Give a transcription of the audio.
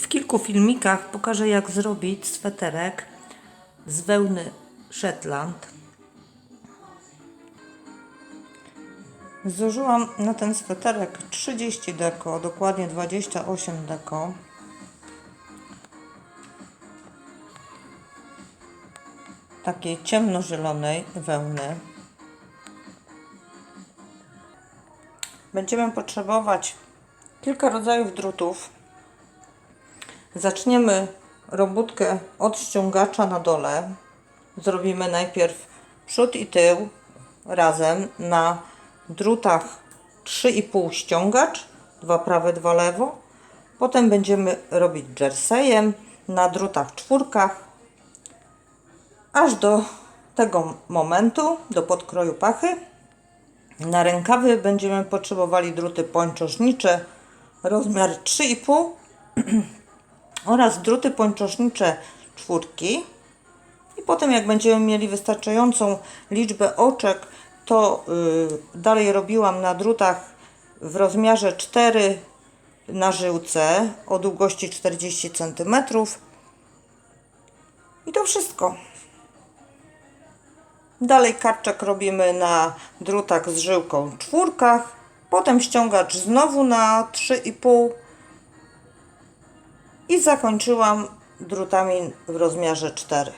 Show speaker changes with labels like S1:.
S1: w kilku filmikach pokażę jak zrobić sweterek z wełny Shetland. Zużyłam na ten sweterek 30 deko, dokładnie 28 deko. Takiej ciemnozielonej wełny. Będziemy potrzebować kilka rodzajów drutów. Zaczniemy robótkę od ściągacza na dole. Zrobimy najpierw przód i tył razem na drutach 3,5 ściągacz, dwa prawe, dwa lewo. Potem będziemy robić jerseyem na drutach czwórkach, aż do tego momentu, do podkroju pachy. Na rękawy będziemy potrzebowali druty pończosznicze rozmiar 3,5 oraz druty pończosznicze czwórki. I potem jak będziemy mieli wystarczającą liczbę oczek, to y, dalej robiłam na drutach w rozmiarze 4 na żyłce o długości 40 cm. I to wszystko. Dalej karczek robimy na drutach z żyłką czwórkach, potem ściągacz znowu na 3,5 i zakończyłam drutami w rozmiarze 4.